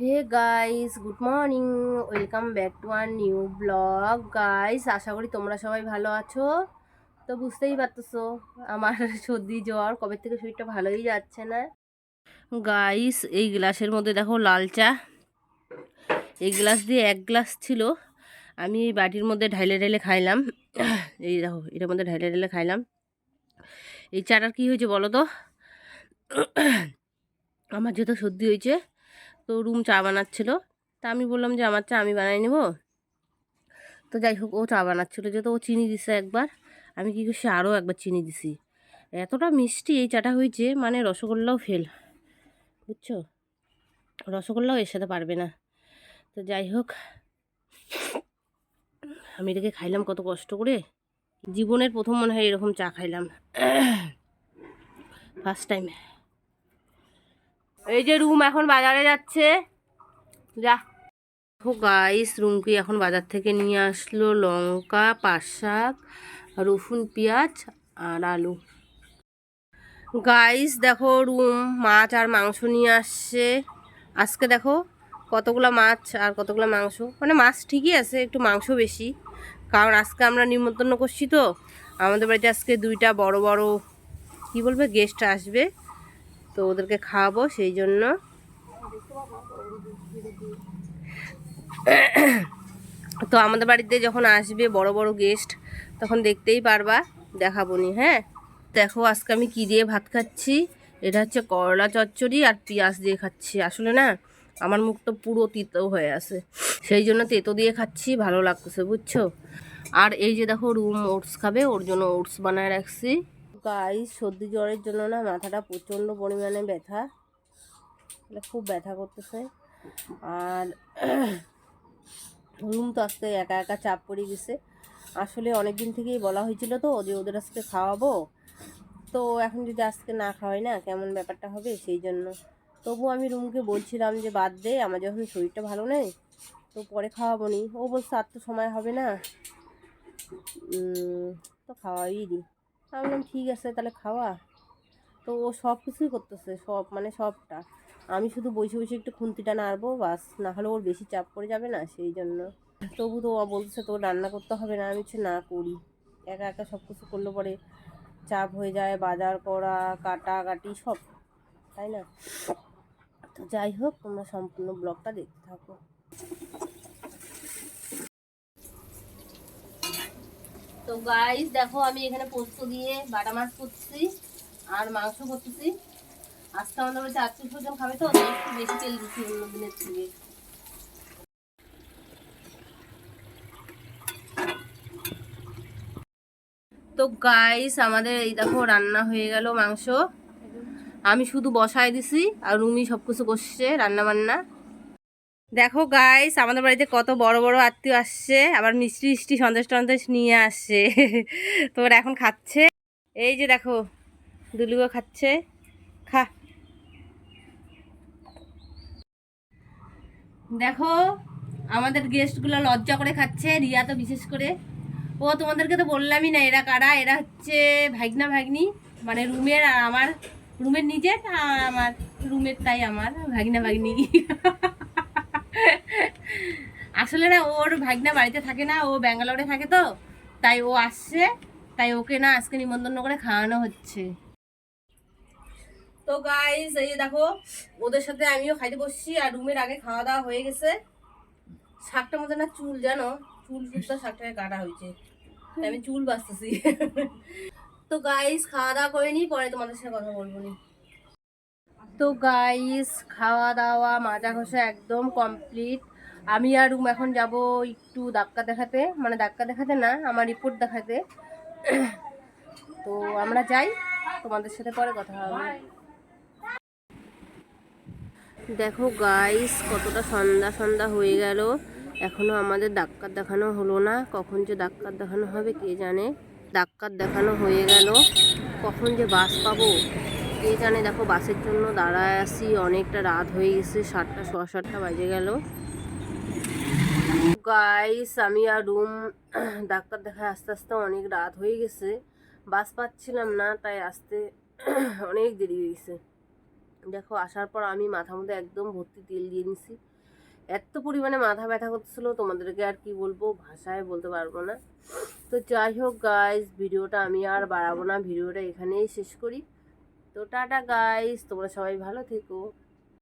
Hey guys good morning welcome back to our new blog guys আশা করি তোমরা সবাই ভালো আছো। তো বুঝতেই পারতেছো, আমার সর্দি জ্বর, কবে থেকে শরীরটা ভালোই যাচ্ছে না। গাইস এই গ্লাসের মধ্যে দেখো লাল চা। এই গ্লাস দিয়ে এক গ্লাস ছিল। আমি এই বাটির মধ্যে ঢাইলে ঢাইলে খাইলাম। এই দেখো, এটার মধ্যে ঢাইলে ঢাইলে খাইলাম। এই চাটার কী হয়েছে বলো তো? আমার যেহেতু সর্দি হয়েছে তো রুম চা বানাচ্ছিলো। তা আমি বললাম যে, আমার চা আমি বানাই নেব। তো যাই হোক, ও চা বানাচ্ছিলো যেহেতু ও চিনি দিছে একবার। আমি কী করছি আরও একবার চিনি দিছি। এতটা মিষ্টি এই চাটা হয়েছে মানে রসগোল্লাও ফেল বুঝছ? রসগোল্লাও এর সাথে পারবে না। তো যাই হোক, আমি এটাকে খাইলাম কত কষ্ট করে। জীবনের প্রথম মনে হয় এরকম চা খাইলাম। ফার্স্ট টাইম এই যে রুম এখন বাজারে যাচ্ছে। যা। ও গাইস রুমকি এখন বাজার থেকে নিয়ে আসলো লঙ্কা, পাট শাক, রসুন, পেঁয়াজ আর আলু। গাইস দেখো রুম মাছ আর মাংস নিয়ে আসছে। আজকে দেখো কতগুলো মাছ আর কতগুলো মাংস। মানে মাছ ঠিকই আছে, একটু মাংস বেশি। কারণ আজকে আমরা নিমন্ত্রণ করছি তো। আমাদের বাড়িতে আজকে দুইটা বড় বড়, কি বলবে গেস্ট আসবে। তো ওদেরকে খাওয়াবো, সেই জন্য। তো আমাদের বাড়িতে যখন আসবে বড় বড় গেস্ট তখন দেখতেই পারবা দেখাবো নি হ্যাঁ? দেখো আজকে আমি কী দিয়ে ভাত খাচ্ছি। এটা হচ্ছে করলা চচ্চড়ি আর পেঁয়াজ দিয়ে খাচ্ছি, আসলে না, আমার মুখ তো পুরো তিতো হয়ে আছে। সেই জন্য তেতো দিয়ে খাচ্ছি, ভালো লাগতেছে, বুঝছ? আর এই যে দেখো রুম ওটস খাবে, ওর জন্য ওটস বানায় রাখছি। গাই সর্দি জ্বরের জন্য না মাথাটা প্রচণ্ড পরিমাণে ব্যথা। খুব ব্যথা করতেছে। আর রুম তো আজকে একা একা চাপ পড়ে গেছে। আসলে অনেক দিন থেকেই বলা হয়েছিল তো যে ওদের আজকে খাওয়াবো। তো এখন যদি আজকে না খাওয়াই না, কেমন ব্যাপারটা হবে সেই জন্য। তবু আমি রুমকে বলছিলাম যে বাদ দে, আমার যখন শরীরটা ভালো নেই, তো পরে খাওয়াবো নি। ও বলছে, আর তো সময় হবে না। তো খাওয়াই দিই আমি বললাম, ঠিক আছে, তাহলে খাওয়া। তো ও সব কিছুই করতেছে, সব মানে সবটা। আমি শুধু বসে বসে একটু খুন্তিটা নাড়বো, বাস। না হলে ওর বেশি চাপ পড়ে যাবে না, সেই জন্য। তবু তো ও বলতেছে তো রান্না করতে হবে না। আমি হচ্ছে না করি। একা একা সব কিছু করলে পরে চাপ হয়ে যায়, বাজার করা, কাটা, কাটি, সব। তাই না? তো যাই হোক, তোমরা সম্পূর্ণ ব্লগটা দেখতে থাকো। তো গাইস দেখো আমি এখানে পোস্ত দিয়ে বাটা মাছ করছি আর মাংস করতেছি। আজকে আমাদের বাড়িতে আত্মীয় স্বজন খাবে তো একটু বেশি তেল দিচ্ছি অন্য দিনের থেকে। তো গাইস আমাদের এই দেখো রান্না হয়ে গেল মাংস। আমি শুধু বসায় দিছি আর রুমি সব কিছু করছে রান্না বান্না দেখো গাইস আমাদের বাড়িতে কত বড় বড় আত্মীয় আসছে। আবার মিষ্টি মিষ্টি সন্দেশ টন্দেশ নিয়ে আসছে। তোমার এখন খাচ্ছে। এই যে দেখো দুলুগো খাচ্ছে। খা। দেখো, আমাদের গেস্টগুলো লজ্জা করে খাচ্ছে, রিয়া তো বিশেষ করে। ও তোমাদেরকে তো বললামই না, এরা কারা? এরা হচ্ছে ভাগনা ভাগ্নি মানে রুমের আর আমার, রুমের নিজের আমার, রুমের তাই আমার ভাগনা ভাগ্নি। আসলে না, ওর ভাগনা বাড়িতে থাকে না, ও ব্যাঙ্গালোরে থাকে তো, তাই ও আসছে, তাই ওকে না আজকে নিমন্ত্রণ করে খাওয়ানো হচ্ছে। তো গাইস এই দেখো, ওদের সাথে আমিও খাইতে বসছি, আর রুমের আগে খাওয়া দাওয়া হয়ে গেছে। শাকটার মধ্যে না চুল, জানো? চুল সুদ্ধা শাকটাকে কাটা হয়েছে। আমি চুল বাঁচতেছি। তো গাইস খাওয়া দাওয়া করে নি পরে তোমাদের সাথে কথা বলব নি। তো গাইস খাওয়া দাওয়া, মাজা ঘষা একদম কমপ্লিট আমি আর রুম এখন যাব একটু ডাক্তার দেখাতে মানে ডাক্তার দেখাতে না, আমার রিপোর্ট দেখাতে। তো আমরা যাই, তোমাদের সাথে পরে কথা হবে। দেখো গাইস কতটা সন্ধ্যা সন্ধ্যা হয়ে গেল। এখনও আমাদের ডাক্তার দেখানো হলো না। কখন যে ডাক্তার দেখানো হবে কে জানে? ডাক্তার দেখানো হয়ে গেল। কখন যে বাস পাবো কে জানে? দেখো বাসের জন্য দাঁড়ায় আসি অনেকটা রাত হয়ে গেছে, সাতটা, সোয়া সাতটা বাজে গেল। গাইস আমি আর রুম, ডাক্তার দেখায় আস্তে আস্তে অনেক রাত হয়ে গেছে। বাস পাচ্ছিলাম না, তাই আসতে অনেক দেরি হয়ে গেছে। দেখো, আসার পর আমি মাথার মধ্যে একদম ভর্তি তেল দিয়ে নিছি। এত পরিমাণে মাথা ব্যথা করতেছিল, তোমাদেরকে আর কি বলব, ভাষায় বলতে পারব না। তো যাই হোক গাইজ ভিডিওটা আমি আর বাড়াবো না, ভিডিওটা এখানেই শেষ করি। তো টাটা গাইজ তোমরা সবাই ভালো থেকো।